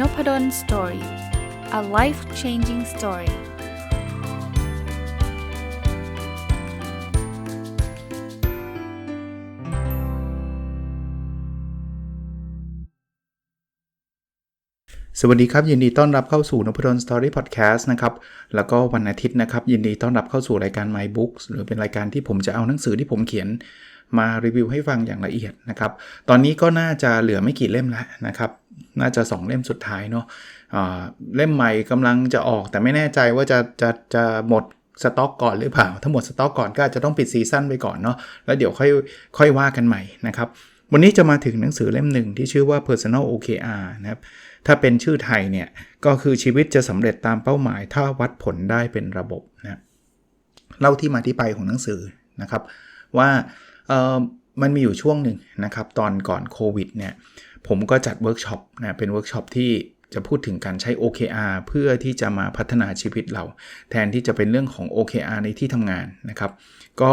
n o p ด d o สตอรี่ a life changing story สวัสดีครับ ยินดีต้อนรับเข้าสู่นพดลสตอรี่พอดแคสต์นะครับ แล้วก็วันอาทิตย์นะครับ ยินดีต้อนรับเข้าสู่รายการ My Books หรือเป็นรายการที่ผมจะเอาหนังสือที่ผมเขียน มารีวิวให้ฟังอย่างละเอียดนะครับ ตอนนี้ก็น่าจะเหลือไม่กี่เล่มแล้วนะครับ น่าจะ 2 เล่มสุดท้ายเนาะเล่มใหม่กำลังจะออกแต่ไม่แน่ใจว่าจะจะจะหมดสต็อกก่อนหรือเปล่า ถ้าหมดสต็อกก่อนก็อาจจะต้องปิดซีซั่นไปก่อนเนาะแล้วเดี๋ยวค่อยค่อยว่ากันใหม่นะครับ วันนี้จะมาถึงหนังสือเล่มหนึ่งที่ชื่อว่า personal OKR นะครับถ้าเป็นชื่อไทยเนี่ยก็คือชีวิตจะสำเร็จตามเป้าหมาย ถ้าวัดผลได้เป็นระบบนะเล่าที่มาที่ไปของหนังสือนะครับ ว่า มันมีอยู่ช่วงหนึ่งนะครับตอนก่อนโควิดเนี่ยผมก็จัดเวิร์กช็อปนะเป็นเวิร์กช็อปที่จะพูดถึงการใช้ OKR เพื่อที่จะมาพัฒนาชีวิตเรา แทนที่จะเป็นเรื่องของ OKR ในที่ทำงานนะครับ ก็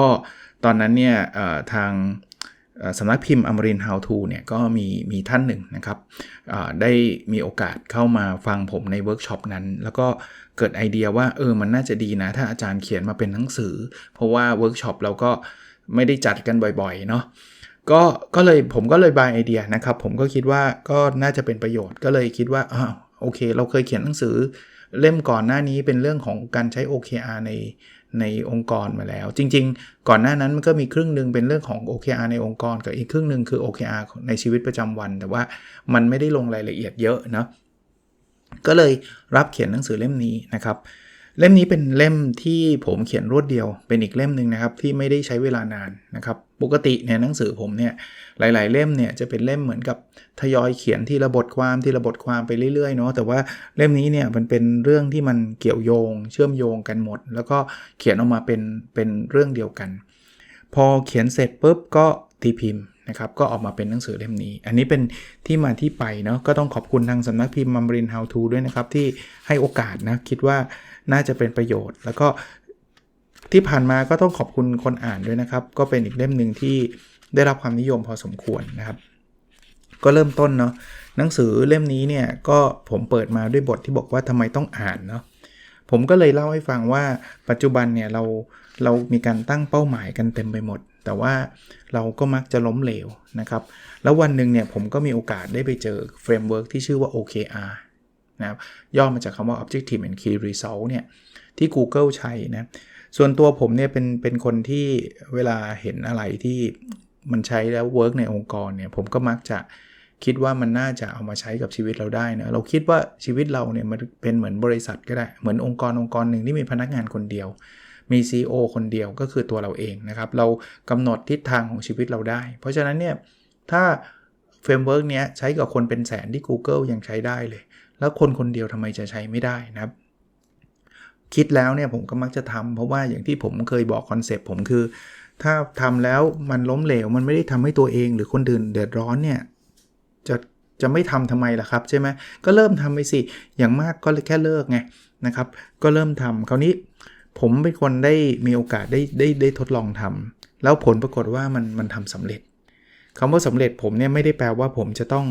ตอนนั้นเนี่ยทางสำนักพิมพ์อมริน How to เนี่ยก็มีมีท่านหนึ่งนะครับได้มีโอกาสเข้ามาฟังผมในเวิร์กช็อปนั้น แล้วก็เกิดไอเดียว่าเออมันน่าจะดีนะ ถ้าอาจารย์เขียนมาเป็นหนังสือ เพราะว่าเวิร์กช็อปเราก็ ไม่ได้จัดกันบ่อยๆเนาะก็ก็เลยผมก็เลยบายไอเดียนะครับ ผมก็คิดว่าก็น่าจะเป็นประโยชน์ก็เลยคิดว่าอ้าวโอเค เราเคยเขียนหนังสือเล่มก่อนหน้านี้เป็นเรื่องของการใช้ OKR ในในองค์กรมาแล้ว จริง ๆ ก่อนหน้านั้นมันก็มีครึ่งหนึ่งเป็นเรื่องของ OKR ในองค์กร กับอีกครึ่งหนึ่งคือ OKR ในชีวิตประจำวัน แต่ว่ามันไม่ได้ลงรายละเอียดเยอะนะก็เลยรับเขียนหนังสือเล่มนี้นะครับ เล่มนี้เป็นเล่มที่ผมเขียนรวดเดียว เป็นอีกเล่มหนึ่งนะครับที่ไม่ได้ใช้เวลานานนะครับ ปกติเนี่ยหนังสือผมเนี่ยหลาย ๆ เล่มเนี่ยจะเป็นเล่มเหมือนกับทยอยเขียนที่ระบทความที่ระบทความไปเรื่อยๆเนาะแต่ว่าเล่มนี้เนี่ยมันเป็นเรื่องที่มันเกี่ยวโยง เชื่อมโยงกันหมด แล้วก็เขียนออกมาเป็นเป็นเรื่องเดียวกัน พอเขียนเสร็จปุ๊บก็ตีพิมพ์ นะครับก็ออกมาเป็นหนังสือเล่มนี้ อันนี้เป็นที่มาที่ไปเนาะก็ต้องขอบคุณทางสำนักพิมพ์มัมริน How to ด้วยนะครับ ที่ให้โอกาสนะคิดว่าน่าจะเป็นประโยชน์ แล้วก็ที่ผ่านมาก็ต้องขอบคุณคนอ่านด้วยนะครับ ก็เป็นอีกเล่มหนึ่งที่ได้รับความนิยมพอสมควรนะครับ ก็เริ่มต้นเนาะหนังสือเล่มนี้เนี่ยก็ผมเปิดมาด้วยบทที่บอกว่าทำไมต้องอ่านเนาะผมก็เลยเล่าให้ฟังว่าปัจจุบันเนี่ยเราเรามีการตั้งเป้าหมายกันเต็มไปหมด แต่ว่าเราก็มักจะล้มเหลวนะครับ แล้ววันหนึ่งเนี่ยผมก็มีโอกาสได้ไปเจอเฟรมเวิร์กที่ชื่อว่า OKR นะครับย่อมาจากคำว่า Objective and Key Result เนี่ยที่ Google ใช้นะ ส่วนตัวผมเนี่ยเป็นเป็นคนที่เวลาเห็นอะไรที่มันใช้แล้วเวิร์กในองค์กรเนี่ยผมก็มักจะคิดว่ามันน่าจะเอามาใช้กับชีวิตเราได้นะเราคิดว่าชีวิตเราเนี่ยมันเป็นเหมือนบริษัทก็ได้เหมือนองค์กรองค์กรหนึ่งที่มีพนักงานคนเดียว มี CEO คนเดียวก็คือตัวเราเองนะครับ เรากำหนดทิศทางของชีวิตเราได้ เพราะฉะนั้นเนี่ยถ้าเฟรมเวิร์กเนี้ยใช้กับคนเป็นแสนที่ Google ยังใช้ได้เลย แล้วคนคนเดียวทำไมจะใช้ไม่ได้นะครับ คิดแล้วเนี่ยผมก็มักจะทำเพราะว่าอย่างที่ผมเคยบอกคอนเซปต์ผมคือ ถ้าทำแล้วมันล้มเหลว มันไม่ได้ทำให้ตัวเอง หรือคนอื่นเดือดร้อนเนี่ยจะจะไม่ทำทำไมล่ะครับใช่ไหมก็เริ่มทำไปสิ อย่างมากก็แค่เลิกไงนะครับ ก็เริ่มทำคราวนี้ ผมเป็นคนได้มีโอกาสได้ได้ได้ทดลองทำแล้วผลปรากฏว่ามันมันทำสำเร็จคำว่าสำเร็จผมเนี่ยไม่ได้แปลว่าผมจะต้อง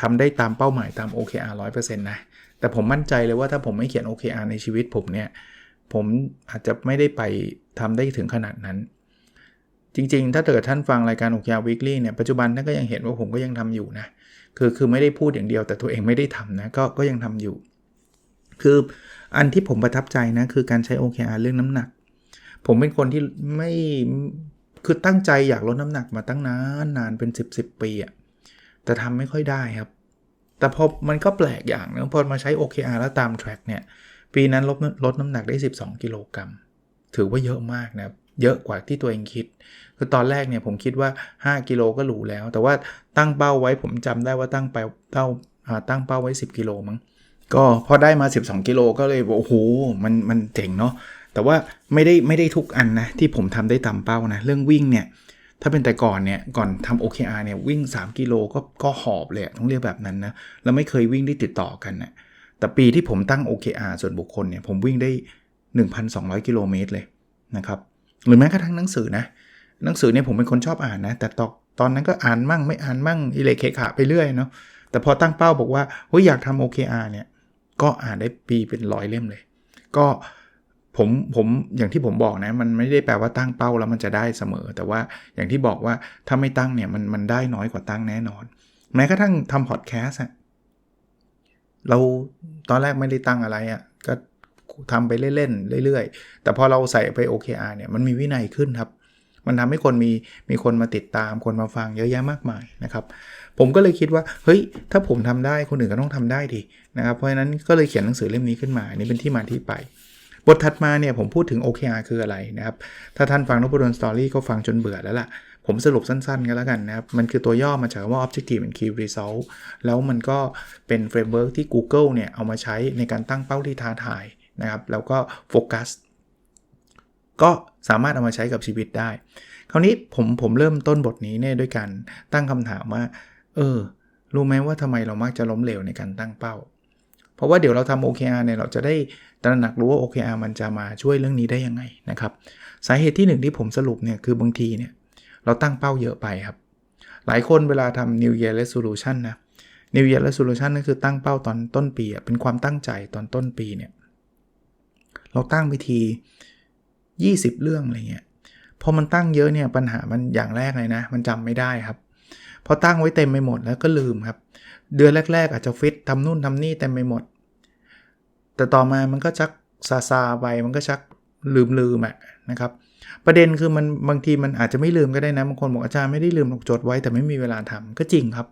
ทำได้ตามเป้าหมายตาม OKR 100%นะแต่ผมมั่นใจเลยว่าถ้าผมไม่เขียน OKR ในชีวิตผมเนี่ยผมอาจจะไม่ได้ไปทำได้ถึงขนาดนั้น จริงๆ ถ้าเกิดท่านฟังรายการ OKR Weekly เนี่ยปัจจุบันท่านก็ยังเห็นว่าผมก็ยังทำอยู่นะคือคือไม่ได้พูดอย่างเดียวแต่ตัวเองไม่ได้ทำนะก็ก็ยังทำอยู่ คือ อันที่ผมประทับใจนะคือการใช้ OKR เรื่องน้ำหนัก ผมเป็นคนที่ไม่คือตั้งใจอยากลดน้ำหนักมาตั้งนานนานเป็น 10 10ปีอะแต่ทำไม่ค่อยได้ครับ แต่พอมันก็แปลกอย่างนึงพอมาใช้ OKR แล้วตาม track เนี่ย ปีนั้นลดลดน้ำหนักได้ 12 กิโลกรัมถือว่าเยอะมากนะครับเยอะกว่าที่ตัวเองคิด คือตอนแรกเนี่ยผมคิดว่า 5 กิโลก็หรูแล้ว แต่ว่าตั้งเป้าไว้ผมจำได้ว่าตั้งไปเป้าตั้งเป้าไว้ 10 กิโลมั้ง ก็พอได้มา 12 กิโลก็เลยโอ้โหมันมันเจ๋งเนาะแต่ว่าไม่ได้ไม่ได้ทุกอันนะที่ผมทำได้ตามเป้านะ เรื่องวิ่งเนี่ยถ้าเป็นแต่ก่อนเนี่ยก่อนทำ OKR เนี่ยวิ่ง 3 กิโลก็ก็หอบเลยต้องเรียกแบบนั้นนะแล้วไม่เคยวิ่งได้ติดต่อกันนะแต่ปีที่ผมตั้ง OKR ส่วนบุคคลเนี่ยผมวิ่งได้ 1,200 กิโลเมตรเลยนะครับหรือแม้กระทั่งหนังสือนะหนังสือเนี่ยผมเป็นคนชอบอ่านนะแต่ตอตอนนั้นก็อ่านมั่งไม่อ่านมั่งอิเลเคขาไปเรื่อยเนาะแต่พอตั้งเป้าบอกว่าเฮ้ยอยากทำ OKR เนี่ย ก็อ่านได้ปีเป็นร้อยเล่มเลย ก็ผมผมอย่างที่ผมบอกนะ มันไม่ได้แปลว่าตั้งเป้าแล้วมันจะได้เสมอ แต่ว่าอย่างที่บอกว่าถ้าไม่ตั้งเนี่ยมันมันได้น้อยกว่าตั้งแน่นอน แม้กระทั่งทำพอดแคสต์อะเราตอนแรกไม่ได้ตั้งอะไรอะก็ทำไปเล่นๆเรื่อยๆ แต่พอเราใส่ไป OKR เนี่ยมันมีวินัยขึ้นครับ มันทำให้คนมีมีคนมาติดตามคนมาฟังเยอะแยะมากมายนะครับ ผมก็เลยคิดว่าเฮ้ยถ้าผมทำได้คนอื่นก็ต้องทำได้ดินะครับเพราะฉะนั้นก็เลยเขียนหนังสือเล่มนี้ขึ้นมานี่เป็นที่มาที่ไปบทถัดมาเนี่ยผมพูดถึง OKR คืออะไรนะครับ ถ้าท่านฟังนพดลสตอรี่ก็ฟังจนเบื่อแล้วล่ะ ผมสรุปสั้นๆกันแล้วกันนะครับ มันคือตัวย่อมาจากว่า Objective and Key Result แล้วมันก็เป็นเฟรมเวิร์กที่ Google เนี่ย เอามาใช้ในการตั้งเป้าที่ท้าทายนะครับ แล้วก็โฟกัส ก็สามารถเอามาใช้กับชีวิตได้ คราวนี้ผมผมเริ่มต้นบทนี้เนี่ยด้วยการตั้งคำถามว่า เออ รู้ไหมว่าทำไมเรามักจะล้มเหลวในการตั้งเป้า เพราะว่าเดี๋ยวเราทำ OKR เนี่ยเราจะได้ตระหนักรู้ว่า OKR มันจะมาช่วยเรื่องนี้ได้ยังไงนะครับ สาเหตุที่หนึ่งที่ผมสรุปเนี่ยคือบางทีเนี่ยเราตั้งเป้าเยอะไปครับ หลายคนเวลาทำ New Year Resolution นะ New Year Resolution นั่นคือตั้งเป้าตอนต้นปีเป็นความตั้งใจตอนต้นปีเนี่ยเราตั้งไปที 20 เรื่องอะไรเงี้ยพอมันตั้งเยอะเนี่ยปัญหามันอย่างแรกเลยนะ มันจำไม่ได้ครับพอตั้งไว้เต็มไปหมดแล้วก็ลืมครับ เดือนแรก ๆ อาจจะฟิตทำนู่นทำนี่เต็มไปหมด แต่ต่อมามันก็ชักซาซาไปมันก็ชักลืมลืมอะนะครับ ประเด็นคือมันบางทีมันอาจจะไม่ลืมก็ได้นะบางคนบอกอาจารย์ไม่ได้ลืมหรอกจดไว้แต่ไม่มีเวลาทำก็จริงครับ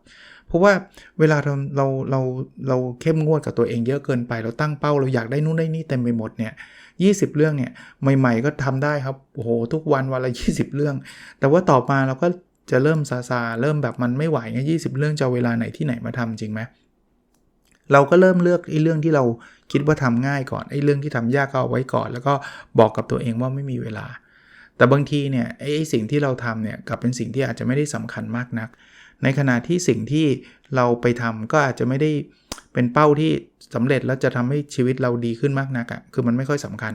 เพราะว่าเวลาเราเราเราเราเข้มงวดกับตัวเองเยอะเกินไป เราตั้งเป้าเราอยากได้นู่นได้นี่เต็มไปหมดเนี่ย 20 เรื่องเนี่ยใหม่ ๆ ก็ทำได้ครับโอ้โหทุกวันวันละ 20 เรื่อง แต่ว่าต่อมาเราก็จะเริ่มซาซาเริ่มแบบมันไม่ไหวไงยีเรื่องจะเวลาไหนที่ไหนมาทำจริงไหมเราก็เริ่มเลือกไอ้เรื่องที่เราคิดว่าทำง่ายก่อนไอ้เรื่องที่ทำยากก็เอาไว้ก่อน แล้วก็บอกกับตัวเองว่าไม่มีเวลา แต่บางทีเนี่ยไอ้สิ่งที่เราทำเนี่ยกลับเป็นสิ่งที่อาจจะไม่ได้สำคัญมากนัก ในขณะที่สิ่งที่เราไปทำก็อาจจะไม่ได้ เป็นเป้าที่สำเร็จแล้วจะทำให้ชีวิตเราดีขึ้นมากนักอะ่ะคือมันไม่ค่อยสำคัญ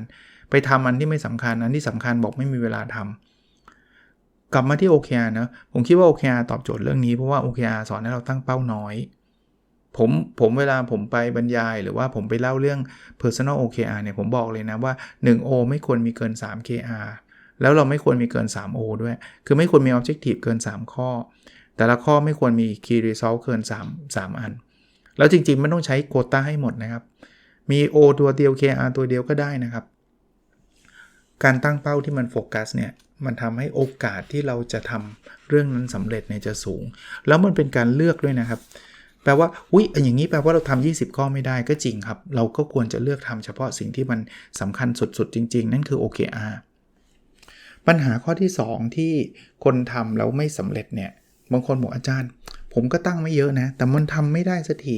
ไปทำอันที่ไม่สำคัญ อันที่สำคัญบอกไม่มีเวลาทำกลับมาที่ OKR นะ ผมคิดว่า OKR ตอบโจทย์เรื่องนี้เพราะว่า OKR สอนให้เราตั้งเป้าน้อย ผมผมเวลาผมไปบรรยายหรือว่าผมไปเล่าเรื่อง personal OKR เนี่ยผมบอกเลยนะว่า 1O ไม่ควรมีเกิน 3 KR แล้วเราไม่ควรมีเกิน 3O ด้วย คือไม่ควรมี objective เกิน 3 ข้อ แต่ละข้อไม่ควรมี key result เกิน 3 3 อัน แล้วจริงๆ มันต้องใช้โคต้าให้หมดนะครับ มี O ตัวเดียว KR ตัวเดียวก็ได้นะครับ การตั้งเป้าที่มันโฟกัสเนี่ยมันทำให้โอกาสที่เราจะทำเรื่องนั้นสำเร็จเนี่ยจะสูง แล้วมันเป็นการเลือกด้วยนะครับ แปลว่าอุ้ยอย่างนี้แปลว่าเราทำ20 ข้อไม่ได้ก็จริงครับ เราก็ควรจะเลือกทำเฉพาะสิ่งที่มันสำคัญสุดๆ จริง ๆ นั่นคือ OKR ปัญหาข้อที่ 2 ที่คนทำแล้วไม่สำเร็จเนี่ยบางคนบอกอาจารย์ ผมก็ตั้งไม่เยอะนะ แต่มันทำไม่ได้สักที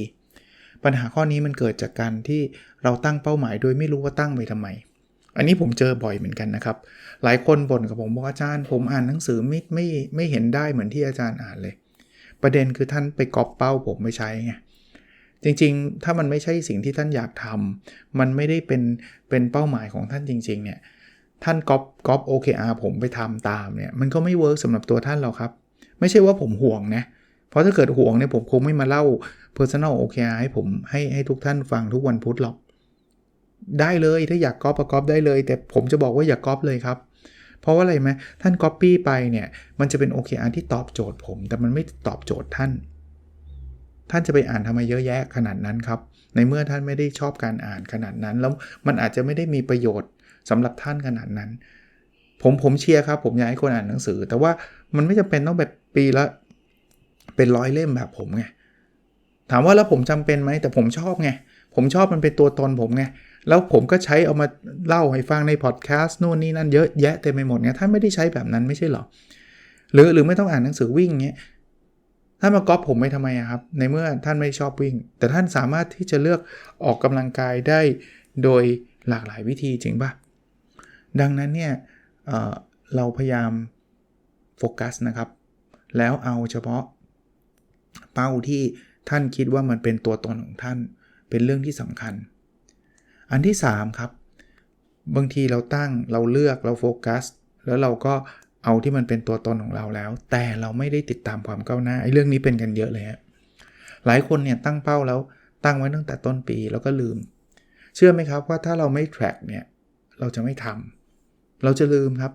ปัญหาข้อนี้มันเกิดจากการที่เราตั้งเป้าหมาย โดยไม่รู้ว่าตั้งไปทำไม อันนี้ผมเจอบ่อยเหมือนกันนะครับ หลายคนบ่นกับผมบอกอาจารย์ ผมอ่านหนังสือไม่ไม่ไม่เห็นได้เหมือนที่อาจารย์อ่านเลย ประเด็นคือท่านไปก๊อปเป้าผมไม่ใช้ไงจริงๆ ถ้ามันไม่ใช่สิ่งที่ท่านอยากทำมันไม่ได้เป็นเป็นเป้าหมายของท่านจริง ๆ เนี่ย ท่านก๊อปก๊อป OKR ผมไปทำตามเนี่ย มันก็ไม่เวิร์กสำหรับตัวท่านหรอกครับ ไม่ใช่ว่าผมห่วงนะ เพราะถ้าเกิดห่วงเนี่ยผมคงไม่มาเล่า Personal OKR ให้ผมให้ให้ทุกท่านฟังทุกวันพุธหรอก ได้เลยถ้าอยากก๊อปก็ก๊อปได้เลย แต่ผมจะบอกว่าอย่าก๊อปเลยครับ เพราะว่าอะไรไหมท่านก๊อปปี้ไปเนี่ยมันจะเป็น OKR ที่ตอบโจทย์ผม แต่มันไม่ตอบโจทย์ท่าน ท่านจะไปอ่านทำไมเยอะแยะขนาดนั้นครับ ในเมื่อท่านไม่ได้ชอบการอ่านขนาดนั้น แล้วมันอาจจะไม่ได้มีประโยชน์สำหรับท่านขนาดนั้น ผมผมเชียร์ครับ ผมอยากให้คนอ่านหนังสือ แต่ว่ามันไม่จำเป็นต้องแบบปีละ เป็นร้อยเล่มแบบผมไงถามว่าแล้วผมจำเป็นไหมแต่ผมชอบไงผมชอบมันเป็นตัวตนผมไงแล้วผมก็ใช้เอามาเล่าให้ฟังในพอดแคสต์นู่นนี่นั่นเยอะแยะเต็มไปหมดไงท่านไม่ได้ใช้แบบนั้นไม่ใช่หรอหรือหรือไม่ต้องอ่านหนังสือวิ่งเงี้ยท่านมาก๊อปผมไปทำไมครับ ในเมื่อท่านไม่ชอบวิ่ง แต่ท่านสามารถที่จะเลือกออกกำลังกายได้โดยหลากหลายวิธีจริงปะดังนั้นเนี่ยเเราพยายามโฟกัสนะครับ แล้วเอาเฉพาะ เป้าที่ท่านคิดว่ามันเป็นตัวตนของท่าน เป็นเรื่องที่สำคัญ อันที่ 3 ครับ บางทีเราตั้งเราเลือกเราโฟกัส แล้วเราก็เอาที่มันเป็นตัวตนของเราแล้ว แต่เราไม่ได้ติดตามความก้าวหน้าไอ้เรื่องนี้เป็นกันเยอะเลยฮะหลายคนเนี่ยตั้งเป้าแล้วตั้งไว้ตั้งแต่ต้นปีแล้วก็ลืม เชื่อไหมครับว่าถ้าเราไม่ track เนี่ยเราจะไม่ทำเราจะลืมครับ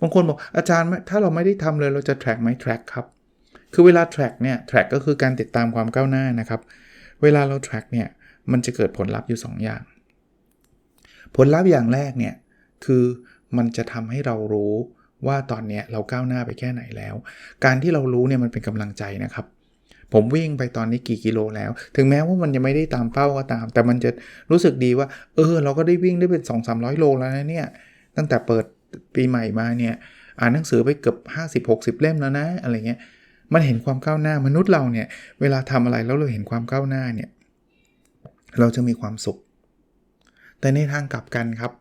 บางคนบอกอาจารย์ถ้าเราไม่ได้ทำเลยเราจะ track ไหม track ครับ คือเวลา track เนี่ย track ก็คือการติดตามความก้าวหน้านะครับ เวลาเรา track เนี่ย มันจะเกิดผลลัพธ์อยู่ 2 อย่าง ผลลัพธ์อย่างแรกเนี่ย คือมันจะทำให้เรารู้ว่าตอนนี้เราก้าวหน้าไปแค่ไหนแล้ว การที่เรารู้เนี่ยมันเป็นกำลังใจนะครับ ผมวิ่งไปตอนนี้กี่กิโลแล้ว ถึงแม้ว่ามันยังไม่ได้ตามเป้าก็ตาม แต่มันจะรู้สึกดีว่า เออ เราก็ได้วิ่งได้เป็น 2 3 0 0 โลแล้วนะเนี่ย ตั้งแต่เปิดปีใหม่มาเนี่ย อ่านหนังสือไปเกือบ 50-60 เล่มแล้วนะ อะไรเงี้ย มันเห็นความก้าวหน้ามนุษย์เราเนี่ยเวลาทำอะไรแล้วเราเห็นความก้าวหน้าเนี่ยเราจะมีความสุข แต่ในทางกลับกันครับ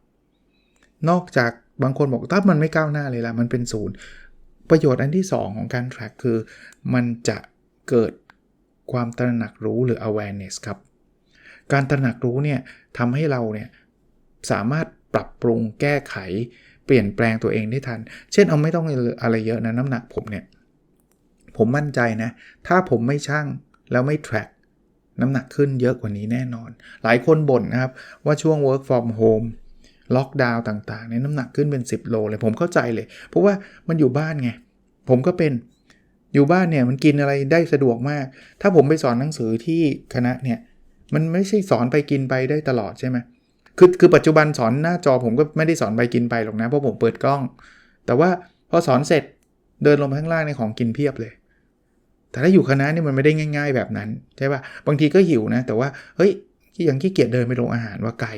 นอกจากบางคนบอกถ้ามันไม่ก้าวหน้าเลยล่ะมันเป็นศูนย์ประโยชน์อันที่ 2 ของการ track คือ มันจะเกิดความตระหนักรู้หรือ awareness ครับ การตระหนักรู้เนี่ยทำให้เราเนี่ยสามารถปรับปรุงแก้ไข เปลี่ยนแปลงตัวเองได้ทัน เช่นเอาไม่ต้องอะไรเยอะนะน้ำหนักผมเนี่ย ผมมั่นใจนะ ถ้าผมไม่ช่างแล้วไม่ track น้ำหนักขึ้นเยอะกว่านี้แน่นอน หลายคนบ่นนะครับ ว่าช่วง work from home ล็อกดาวน์ต่างๆเนี่ยน้ำหนักขึ้นเป็น 10 โลเลยผมเข้าใจเลย เพราะว่ามันอยู่บ้านไง ผมก็เป็นอยู่บ้านเนี่ยมันกินอะไรได้สะดวกมาก ถ้าผมไปสอนหนังสือที่คณะเนี่ยมันไม่ใช่สอนไปกินไปได้ตลอดใช่ไหมคือคือปัจจุบันสอนหน้าจอผมก็ไม่ได้สอนไปกินไปหรอกนะเพราะผมเปิดกล้อง แต่ว่าพอสอนเสร็จเดินลงข้างล่างในของกินเพียบเลย แต่ถ้าอยู่คณะนี่มันไม่ได้ง่าย ๆ แบบนั้นใช่ปะ่ะบางทีก็หิวนะ แต่ว่าเฮ้ยยังขี้เกียจเดินไปโรงอาหารว่าไกล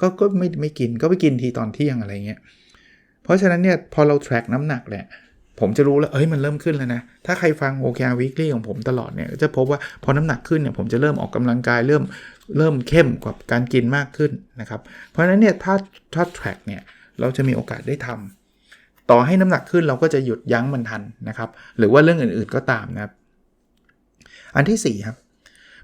ก็ก็ไม่ไม่กินก็ไปกินทีตอนเที่ยงอะไรเงี้ยเพราะฉะนั้นเนี่ยพอเรา track น้ำหนักเนี่ยผมจะรู้แล้วเอ้ยมันเริ่มขึ้นแล้วนะ ถ้าใครฟัง OKR Weekly ของผมตลอดเนี่ยจะพบว่าพอน้ำหนักขึ้นเนี่ยผมจะเริ่มออกกำลังกายเริ่มเริ่มเข้มกว่าการกินมากขึ้นนะครับ เพราะฉะนั้นเนี่ยถ้าถ้า track เนี่ยเราจะมีโอกาสได้ทำต่อให้น้ำหนักขึ้นเราก็จะหยุดยั้งมันทันนะครับ หรือว่าเรื่องอื่นๆก็ตามนะครับ อันที่4ครับ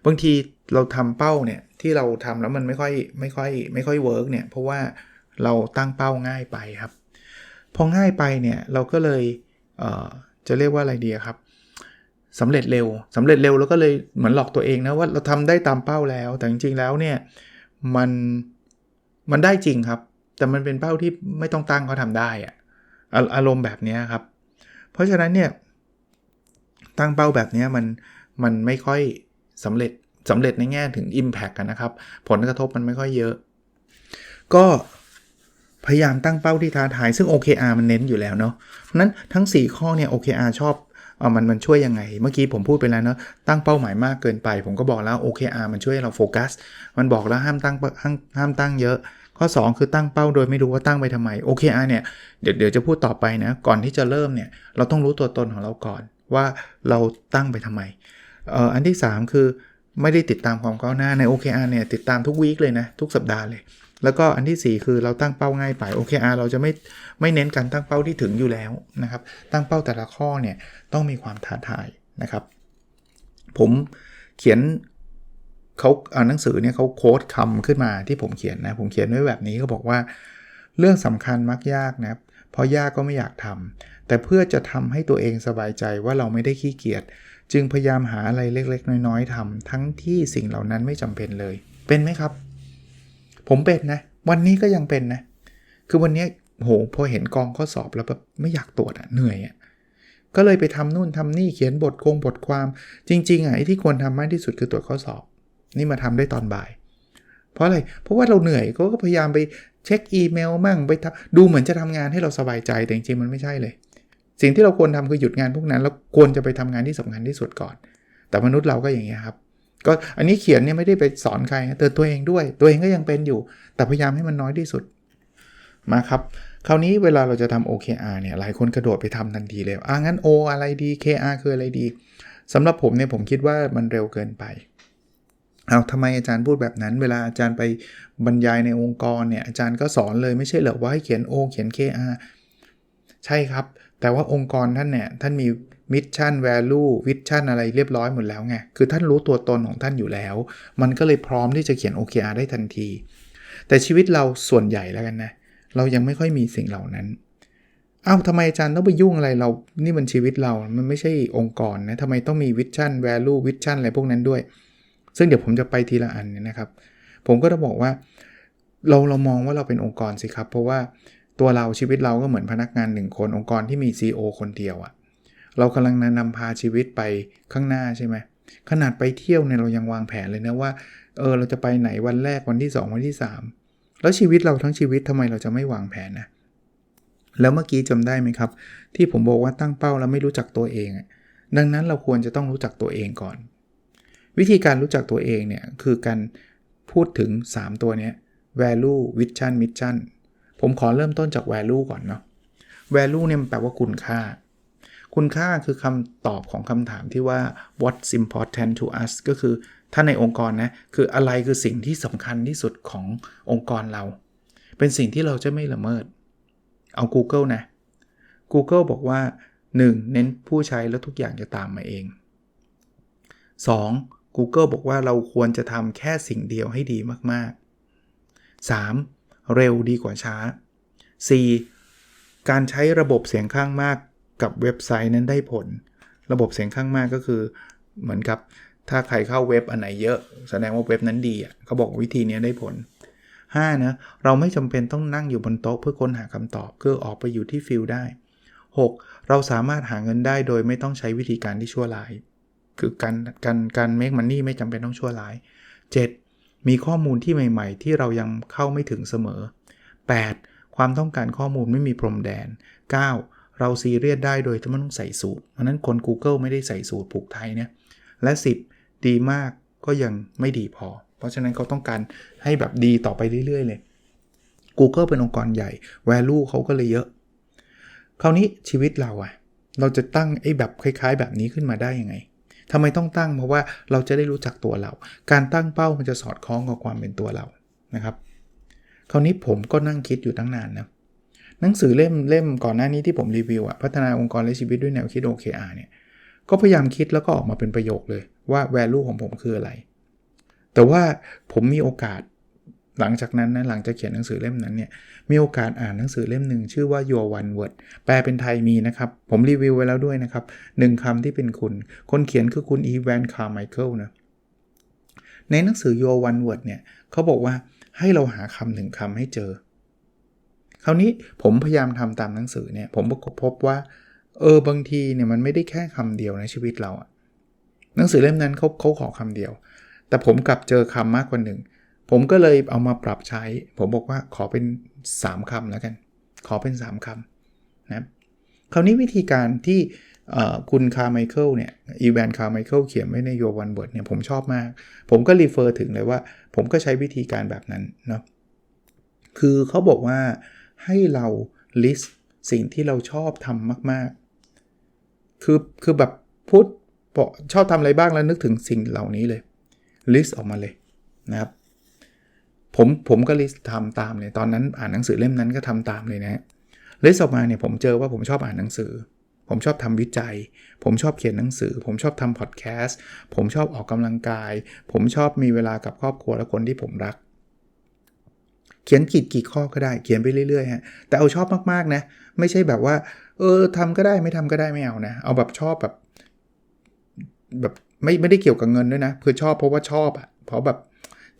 บางทีเราทำเป้าเนี่ยที่เราทำแล้วมันไม่ค่อยไม่ค่อยไม่ค่อยเวิร์กเนี่ยเพราะว่าเราตั้งเป้าง่ายไปครับ พอง่ายไปเนี่ยเราก็เลยเจะเรียกว่าอะไรดีครับสำเร็จเร็วสำเร็จเร็วแล้วก็เลยเหมือนหลอกตัวเองนะว่าเราทำได้ตามเป้าแล้ว แต่จริงๆแล้วเนี่ยมันมันได้จริงครับ แต่มันเป็นเป้าที่ไม่ต้องตั้งก็ทำได้อะอารมณ์แบบนี้ครับ เพราะฉะนั้นเนี่ยตั้งเป้าแบบนี้มัน มันไม่ค่อยสำเร็จสำเร็จในแง่ถึง Impact กันนะครับ ผลกระทบมันไม่ค่อยเยอะ ก็พยายามตั้งเป้าที่ท้าทาย ซึ่ง OKR มันเน้นอยู่แล้วเนาะนั้นทั้ง 4 ข้อเนี่ย OKR ชอบเอามันมันช่วยยังไง เมื่อกี้ผมพูดไปแล้วเนาะตั้งเป้าหมายมากเกินไป ผมก็บอกแล้ว OKR มันช่วยเราโฟกัส มันบอกแล้วห้ามตั้งห้ามห้ามตั้งเยอะ ข้อ 2 คือตั้งเป้าโดยไม่รู้ว่าตั้งไปทำไม OKR เนี่ยเดี๋ยวเดี๋ยวจะพูดต่อไปนะ ก่อนที่จะเริ่มเนี่ยเราต้องรู้ตัวตนของเราก่อนว่าเราตั้งไปทำไม อันที่ 3 คือไม่ได้ติดตามความก้าวหน้าใน OKR เนี่ยติดตามทุกวีคเลยนะ ทุกสัปดาห์เลย แล้วก็อันที่ 4 คือเราตั้งเป้าง่ายไป OKR เราจะไม่ไม่เน้นการตั้งเป้าที่ถึงอยู่แล้วนะครับ ตั้งเป้าแต่ละข้อเนี่ยต้องมีความท้าทายนะครับ ผมเขียนเขาเอาหนังสือเนี่ยเขาโค้ดคำขึ้นมาที่ผมเขียนนะผมเขียนไว้แบบนี้เขาบอกว่า เรื่องสำคัญมักยากนะเพราะยากก็ไม่อยากทำแต่เพื่อจะทำให้ตัวเองสบายใจว่าเราไม่ได้ขี้เกียจ จึงพยายามหาอะไรเล็กๆ น้อยๆทำทั้งที่สิ่งเหล่านั้นไม่จำเป็นเลย เป็นไหมครับ ผมเป็นนะ วันนี้ก็ยังเป็นนะ คือวันนี้โหพอเห็นกองข้อสอบแล้วแบบไม่อยากตรวจอะเหนื่อยอะก็เลยไปทำนู่นทำนี่เขียนบทโครงบทความจริงๆอะไอ้ที่ควรทำมากที่สุดคือตรวจข้อสอบ นี่มาทำได้ตอนบ่าย เพราะอะไรเพราะว่าเราเหนื่อยก็พยายามไปเช็คอีเมลมั่งไปดูเหมือนจะทำงานให้เราสบายใจแต่จริงๆมันไม่ใช่เลย สิ่งที่เราควรทำคือหยุดงานพวกนั้นแล้วควรจะไปทำงานที่สำคัญที่สุดก่อน แต่มนุษย์เราก็อย่างเงี้ยครับก็อันนี้เขียนเนี่ยไม่ได้ไปสอนใครเตือนตัวเองด้วย ตัวเองก็ยังเป็นอยู่ แต่พยายามให้มันน้อยที่สุดมาครับคราวนี้เวลาเราจะทำ OKR เนี่ยหลายคนกระโดดไปทำทันทีเลยอ่างั้น O อะไรดี KR คืออะไรดีสำหรับผมเนี่ยผมคิดว่ามันเร็วเกินไปเอาทำไมอาจารย์พูดแบบนั้น เวลาอาจารย์ไปบรรยายในองค์กรเนี่ยอาจารย์ก็สอนเลยไม่ใช่เหรอว่าให้เขียน O เขียน KR ใช่ครับ แต่ว่าองค์กรท่านเนี่ยท่านมีมิชชั่นแวลูวิชั่นอะไรเรียบร้อยหมดแล้วไง คือท่านรู้ตัวตนของท่านอยู่แล้ว มันก็เลยพร้อมที่จะเขียน OKR ได้ทันที แต่ชีวิตเราส่วนใหญ่แล้วกันนะ เรายังไม่ค่อยมีสิ่งเหล่านั้น เอ้าทำไมอาจารย์ต้องไปยุ่งอะไรเรา นี่มันชีวิตเรา มันไม่ใช่องค์กรนะทำไมต้องมีวิชั่น value วิชั่นอะไรพวกนั้นด้วย ซึ่งเดี๋ยวผมจะไปทีละอันเนี่ยนะครับ ผมก็จะบอกว่า เราเรามองว่าเราเป็นองค์กรสิครับ เพราะว่า ตัวเราชีวิตเราก็เหมือนพนักงานหนึ่งคนองค์กรที่มี CEO คนเดียวอะเรากำลังนำพาชีวิตไปข้างหน้าใช่ไหมขนาดไปเที่ยวเนี่ยเรายังวางแผนเลยนะว่าเออเราจะไปไหนวันแรกวันที่ 2 วันที่ 3 แล้วชีวิตเราทั้งชีวิตทำไมเราจะไม่วางแผนนะแล้วเมื่อกี้จำได้ไหมครับ ที่ผมบอกว่าตั้งเป้าแล้วไม่รู้จักตัวเองดังนั้นเราควรจะต้องรู้จักตัวเองก่อน วิธีการรู้จักตัวเองเนี่ยคือการพูดถึง 3 ตัวนี้ value vision mission ผมขอเริ่มต้นจาก value ก่อนเนาะ value เนี่ยมันแปลว่าคุณค่า คุณค่าคือคำตอบของคำถามที่ว่า what's important to us ก็คือถ้าในองค์กรนะ คืออะไรคือสิ่งที่สำคัญที่สุดขององค์กรเรา เป็นสิ่งที่เราจะไม่ละเมิด เอา Google นะ Google บอกว่า 1. เน้นผู้ใช้แล้วทุกอย่างจะตามมาเอง 2. Google บอกว่าเราควรจะทำแค่สิ่งเดียวให้ดีมาก ๆ 3. เร็วดีกว่าช้า 4. การใช้ระบบเสียงข้างมากกับเว็บไซต์นั้นได้ผล ระบบเสียงข้างมากก็คือเหมือนกับถ้าใครเข้าเว็บอันไหนเยอะ แสดงว่าเว็บนั้นดีอะเขาบอกวิธีนี้ได้ผล 5. นะเราไม่จำเป็นต้องนั่งอยู่บนโต๊ะเพื่อค้นหาคำตอบคือออกไปอยู่ที่ฟิลได้ 6. เราสามารถหาเงินได้โดยไม่ต้องใช้วิธีการที่ชั่วร้าย คือการการการเมคมันนี่ไม่จำเป็นต้องชั่วร้าย 7. มีข้อมูลที่ใหม่ ๆ ที่เรายังเข้าไม่ถึงเสมอ 8. ความต้องการข้อมูลไม่มีพรมแดน 9. เราซีเรียสได้โดยที่ไม่ต้องใส่สูตรเพราะนั้นคน Google ไม่ได้ใส่สูตรผูกไทยเนี่ยและ 10 ดีมากก็ยังไม่ดีพอ เพราะฉะนั้นเขาต้องการให้แบบดีต่อไปเรื่อย ๆ เลย Google เป็นองค์กรใหญ่ value เขาก็เลยเยอะ คราวนี้ชีวิตเราอะเราจะตั้งไอ้แบบคล้าย ๆ แบบนี้ขึ้นมาได้ยังไง ทำไมต้องตั้งเพราะว่าเราจะได้รู้จักตัวเรา การตั้งเป้ามันจะสอดคล้องกับความเป็นตัวเรานะครับ คราวนี้ผมก็นั่งคิดอยู่ตั้งนานนะหนังสือเล่มเล่มก่อนหน้านี้ที่ผมรีวิวอะพัฒนาองค์กรและชีวิตด้วยแนวคิด OKR เนี่ยก็พยายามคิดแล้วก็ออกมาเป็นประโยคเลยว่า value ของผมคืออะไร แต่ว่าผมมีโอกาส หลังจากนั้นนะหลังจากเขียนหนังสือเล่มนั้นเนี่ยมีโอกาสอ่านหนังสือเล่มหนึ่งชื่อว่า Your One Word แปลเป็นไทยมีนะครับ ผมรีวิวไว้แล้วด้วยนะครับหนึ่งคำที่เป็นคุณ คนเขียนคือคุณอีแวนคาร์ไมเคิลนะในหนังสือ Your One Word เนี่ยเขาบอกว่าให้เราหาคำหนึ่งคำให้เจอ คราวนี้ผมพยายามทำตามหนังสือเนี่ยผมก็พบว่าเออบางทีเนี่ยมันไม่ได้แค่คำเดียวในชีวิตเราอะหนังสือเล่มนั้นเขาเขาขอคำเดียว แต่ผมกลับเจอคำมากกว่าหนึ่ง ผมก็เลยเอามาปรับใช้ ผมบอกว่าขอเป็น 3คำแล้วกัน ขอเป็น 3คำนะคราวนี้วิธีการที่คุณคาร์ไมเคิลเนี่ยอีแวนคาร์ไมเคิลเขียนไว้ในโยวันเบิร์ดเนี่ยผมชอบมาก ผมก็รีเฟอร์ถึงเลยว่า ผมก็ใช้วิธีการแบบนั้นเนาะคือเขาบอกว่าให้เรา list สิ่งที่เราชอบทำมากๆ คือคือแบบพูดชอบทำอะไรบ้างแล้วนึกถึงสิ่งเหล่านี้เลย list ออกมาเลยนะครับ ผมผมก็ลิสต์ทำตามเลย ตอนนั้นอ่านหนังสือเล่มนั้นก็ทำตามเลยนะลิสต์ออกมาเนี่ยผมเจอว่าผมชอบอ่านหนังสือ ผมชอบทำวิจัย ผมชอบเขียนหนังสือ ผมชอบทำพอดแคสต์ ผมชอบออกกำลังกาย ผมชอบมีเวลากับครอบครัวและคนที่ผมรัก เขียนกี่กี่ข้อก็ได้เขียนไปเรื่อยๆฮะ แต่เอาชอบมากๆนะ ไม่ใช่แบบว่า เออทำก็ได้ไม่ทำก็ได้ไม่เอานะ เอาแบบชอบแบบแบบไม่ไม่ได้เกี่ยวกับเงินด้วยนะคือชอบเพราะว่าชอบอะเพราะแบบ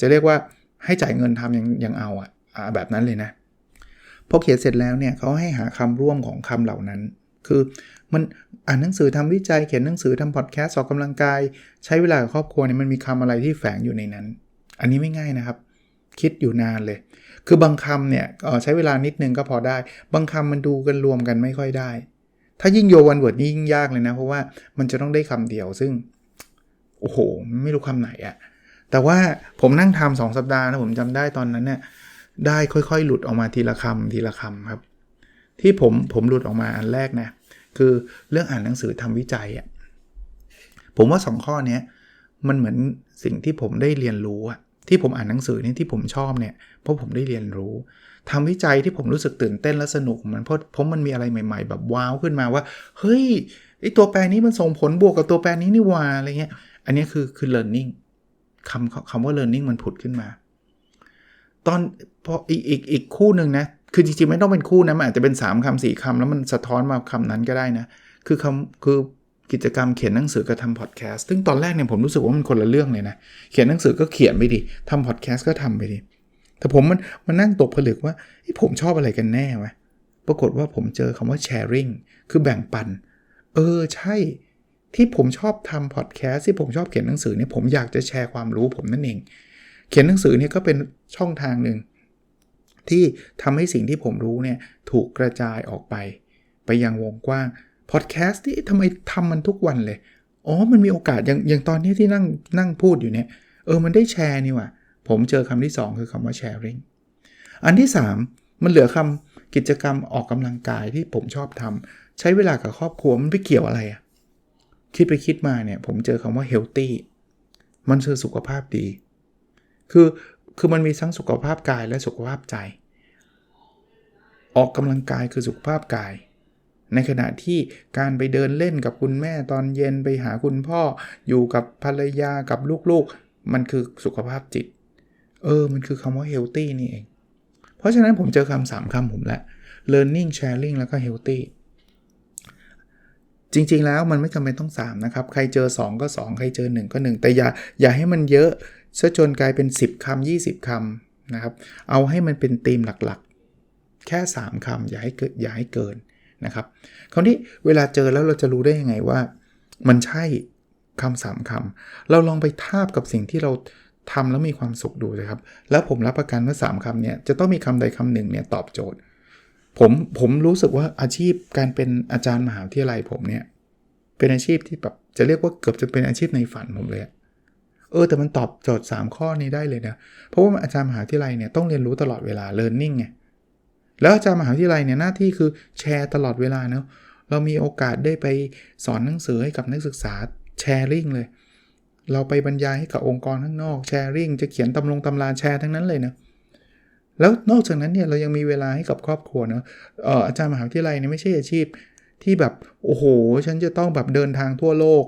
จะเรียกว่า ให้จ่ายเงินทำยังยังเอาอะ่ะแบบนั้นเลยนะพอเขียนเสร็จแล้วเนี่ยเขาให้หาคำร่วมของคำเหล่านั้น คือมันอ่านหนังสือทำวิจัยเขียนหนังสือทำพอดแคสต์ออกกำลังกาย ใช้เวลากับครอบครัวเนี่ยมันมีคำอะไรที่แฝงอยู่ในนั้น อันนี้ไม่ง่ายนะครับ คิดอยู่นานเลย คือบางคำเนี่ยใช้เวลานิดนึงก็พอได้ บางคำมันดูกันรวมกันไม่ค่อยได้ ถ้ายิ่งโยวันเวิร์ดนี่ยิ่งยากเลยนะ เพราะว่ามันจะต้องได้คำเดียวซึ่งโอ้โห ไม่รู้คำไหนอะ แต่ว่าผมนั่งทำสองสัปดาห์นะผมจำได้ตอนนั้นเนี่ยได้ค่อยๆ หลุดออกมาทีละคำทีละคำครับ ที่ผมผมหลุดออกมาอันแรกนะคือเรื่องอ่านหนังสือทำวิจัยอะ่ะผมว่า 2 ข้อนี้มันเหมือนสิ่งที่ผมได้เรียนรู้อะที่ผมอ่านหนังสือนี่ที่ผมชอบเนี่ยเพราะผมได้เรียนรู้ทำวิจัยที่ผมรู้สึกตื่นเต้นและสนุกมันเพราะเพราะมันมีอะไรใหม่ๆ แบบว้าวขึ้นมาว่า เฮ้ยไอตัวแปรนี้มันส่งผลบวกกับตัวแปรนี้นี่ว่าอะไรเงี้ยอันนี้คือคือ learning คำคำว่า learning มันผุดขึ้นมา ตอนพออีกอีกอีกคู่หนึ่งนะ คือจริงๆ ไม่ต้องเป็นคู่นะมันอาจจะเป็น 3คำสี่คำแล้วมันสะท้อนมาคำนั้นก็ได้นะ คือคำคือกิจกรรมเขียนหนังสือกับทำพอดแคสต์ซึ่งตอนแรกเนี่ยผมรู้สึกว่ามันคนละเรื่องเลยนะ เขียนหนังสือก็เขียนไปดิทำพอดแคสต์ก็ทำไปดิแต่ผมมันมันนั่งตกผลึกว่าผมชอบอะไรกันแน่วะปรากฏว่าผมเจอคำว่า sharing คือแบ่งปัน เออใช่ ที่ผมชอบทำพอดแคสต์ที่ผมชอบเขียนหนังสือเนี่ยผมอยากจะแชร์ความรู้ผมนั่นเอง เขียนหนังสือเนี่ยก็เป็นช่องทางหนึ่งที่ทำให้สิ่งที่ผมรู้เนี่ยถูกกระจายออกไป ไปยังวงกว้างพอดแคสต์ที่ทำไมทำมันทุกวันเลย อ๋อ มันมีโอกาสอย่างอย่างตอนนี้ที่นั่งนั่งพูดอยู่เนี่ย เออ มันได้แชร์นี่ว่ะ ผมเจอคำที่ 2 คือคำว่า sharing อันที่ 3 มันเหลือคำกิจกรรมออกกำลังกายที่ผมชอบทำใช้เวลากับครอบครัวมันไปเกี่ยวอะไรอะ คิดไปคิดมาเนี่ยผมเจอคำว่า healthy มันคือสุขภาพดี คือคือมันมีทั้งสุขภาพกายและสุขภาพใจ ออกกำลังกายคือสุขภาพกาย ในขณะที่การไปเดินเล่นกับคุณแม่ตอนเย็นไปหาคุณพ่ออยู่กับภรรยากับลูกๆ มันคือสุขภาพจิต เออ มันคือคำว่า healthy นี่เอง เพราะฉะนั้นผมเจอคำสามคำผมแล้ว learning sharing แล้วก็ healthy จริง ๆ แล้วมันไม่จำเป็นต้อง 3 นะครับ ใครเจอ 2 ก็ 2 ใครเจอ 1 ก็ 1 แต่อย่าอย่าให้มันเยอะซะจนกลายเป็น 10คำ20คำนะครับ เอาให้มันเป็นธีมหลักๆ แค่ 3คำอย่าให้เกิดอย่าให้เกินนะครับ คราวนี้เวลาเจอแล้วเราจะรู้ได้ยังไงว่า มันใช่คำสามคำเราลองไปทาบกับสิ่งที่เราทำแล้วมีความสุขดูเลยครับ แล้วผมรับประกันว่า 3คำเนี่ยจะต้องมีคำใดคำหนึ่งเนี่ยตอบโจทย์ ผมผมรู้สึกว่าอาชีพการเป็นอาจารย์มหาวิทยาลัยผมเนี่ย เป็นอาชีพที่แบบจะเรียกว่าเกือบจะเป็นอาชีพในฝันผมเลยเออแต่มันตอบโจทย์ 3 ข้อนี้ได้เลยนะ เพราะว่าอาจารย์มหาวิทยาลัยเนี่ยต้องเรียนรู้ตลอดเวลา learning ไงแล้วอาจารย์มหาวิทยาลัยเนี่ยหน้าที่คือแชร์ตลอดเวลาเนาะเรามีโอกาสได้ไปสอนหนังสือให้กับนักศึกษาแชร์ริงเลย เราไปบรรยายให้กับองค์กรข้างนอกแชร์ริงจะเขียนตำลงตำราแชร์ทั้งนั้นเลยนะ แล้วนอกจากนั้นเนี่ยเรายังมีเวลาให้กับครอบครัวเนาะเอ่ออาจารย์มหาวิทยาลัยเนี่ยไม่ใช่อาชีพที่แบบโอ้โห ฉันจะต้องแบบเดินทางทั่วโลก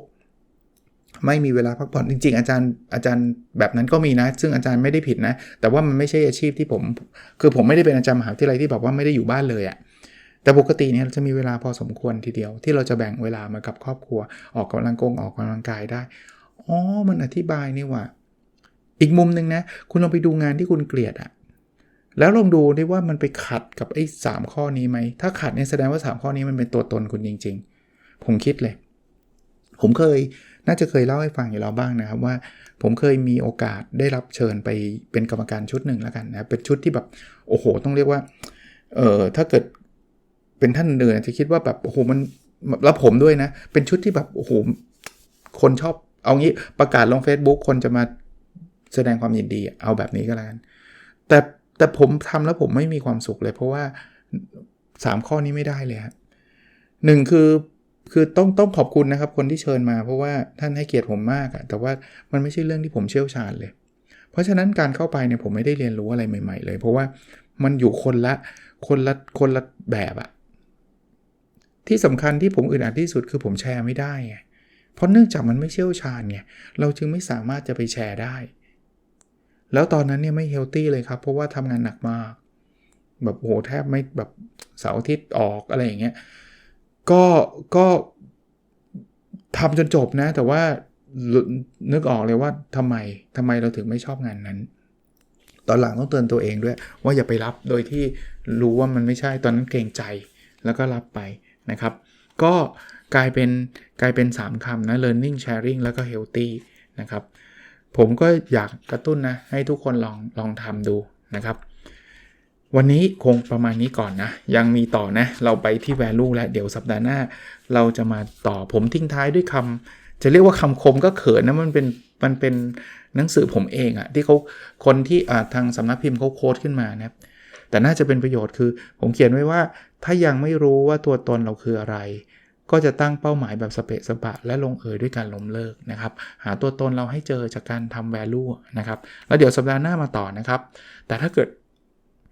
ไม่มีเวลาพักผ่อนจริง ๆ อาจารย์อาจารย์แบบนั้นก็มีนะ ซึ่งอาจารย์ไม่ได้ผิดนะ แต่ว่ามันไม่ใช่อาชีพที่ผม คือผมไม่ได้เป็นอาจารย์มหาวิทยาลัยที่แบบว่าไม่ได้อยู่บ้านเลยอะแต่ปกติเนี่ยจะมีเวลาพอสมควรทีเดียว ที่เราจะแบ่งเวลามากับครอบครัว ออกกำลังกงออกกำลังกายได้อ๋อมันอธิบายนี่ว่า อีกมุมหนึ่งนะ คุณลองไปดูงานที่คุณเกลียดอะ แล้วลองดูดิว่ามันไปขัดกับไอ้สข้อนี้ไหม ถ้าขัดเนี่ยแสดงว่า 3 ข้อนี้มันเป็นตัวตนคุณจริง ๆ ผมคิดเลย ผมเคยน่าจะเคยเล่าให้ฟังอยู่แล้วบ้างนะครับว่า ผมเคยมีโอกาสได้รับเชิญไปเป็นกรรมการชุดหนึ่งแล้วกันนะเป็นชุดที่แบบโอ้โห ต้องเรียกว่าเออถ้าเกิดเป็นท่านเดินจะคิดว่าแบบโอ้โหมันแล้วผมด้วยนะ เป็นชุดที่แบบโอ้โหคนชอบเอางี้ประกาศลง Facebook คนจะมาแสดงความยินดีเอาแบบนี้ก็แล้วกันแต่ แต่ผมทำแล้วผมไม่มีความสุขเลย เพราะว่า 3 ข้อนี้ไม่ได้เลยครับหนึ่งคือคือต้องต้องขอบคุณนะครับคนที่เชิญมาเพราะว่าท่านให้เกียรติผมมากอะแต่ว่ามันไม่ใช่เรื่องที่ผมเชี่ยวชาญเลย เพราะฉะนั้นการเข้าไปเนี่ยผมไม่ได้เรียนรู้อะไรใหม่ ๆ เลย เพราะว่ามันอยู่คนละคนละคนละแบบอะที่สำคัญที่ผมอึดอัดที่สุดคือผมแชร์ไม่ได้ไงเพราะเนื่องจากมันไม่เชี่ยวชาญไงเราจึงไม่สามารถจะไปแชร์ได้ แล้วตอนนั้นเนี่ยไม่เฮลตี้เลยครับ เพราะว่าทำงานหนักมาก แบบโหแทบไม่แบบเสาร์อาทิตย์ออกอะไรอย่างเงี้ยก็ก็ทำจนจบนะ แต่ว่านึกออกเลยว่าทำไมทำไมเราถึงไม่ชอบงานนั้น ตอนหลังต้องเตือนตัวเองด้วย ว่าอย่าไปรับโดยที่รู้ว่ามันไม่ใช่ตอนนั้นเกรงใจแล้วก็รับไปนะครับ ก็กลายเป็นกลายเป็น 3คำนะ learning sharing แล้วก็ healthy นะครับ ผมก็อยากกระตุ้นนะ ให้ทุกคนลองลองทำดูนะครับ วันนี้คงประมาณนี้ก่อนนะ ยังมีต่อนะ เราไปที่ value แล้ว เดี๋ยวสัปดาห์หน้า เราจะมาต่อผมทิ้งท้ายด้วยคำจะเรียกว่าคำคมก็เขินนะมันเป็นมันเป็นหนังสือผมเองอะที่เขาคนที่ทางสำนักพิมพ์เขาโค้ดขึ้นมานะครับแต่น่าจะเป็นประโยชน์คือ ผมเขียนไว้ว่าถ้ายังไม่รู้ว่าตัวตนเราคืออะไร ก็จะตั้งเป้าหมายแบบสเปะสปะ และลงเอยด้วยการล้มเลิกนะครับ หาตัวตนเราให้เจอจากการทำ value นะครับ แล้วเดี๋ยวสัปดาห์หน้ามาต่อนะครับ แต่ถ้าเกิด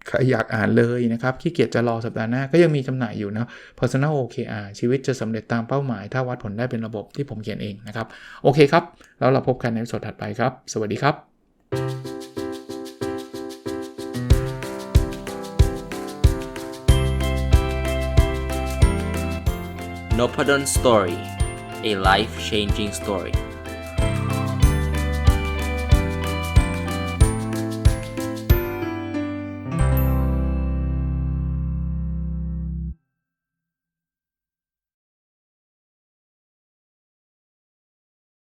ใครอยากอ่านเลยนะครับขี้เกียจจะรอสัปดาห์หน้าก็ยังมีจำหน่ายอยู่นะ personal OKR ชีวิตจะสำเร็จตามเป้าหมาย ถ้าวัดผลได้เป็นระบบที่ผมเขียนเองนะครับ โอเคครับ แล้วเราพบกันในสดถัดไปครับ สวัสดีครับ n o p ด d o สตอรี่ a life changing story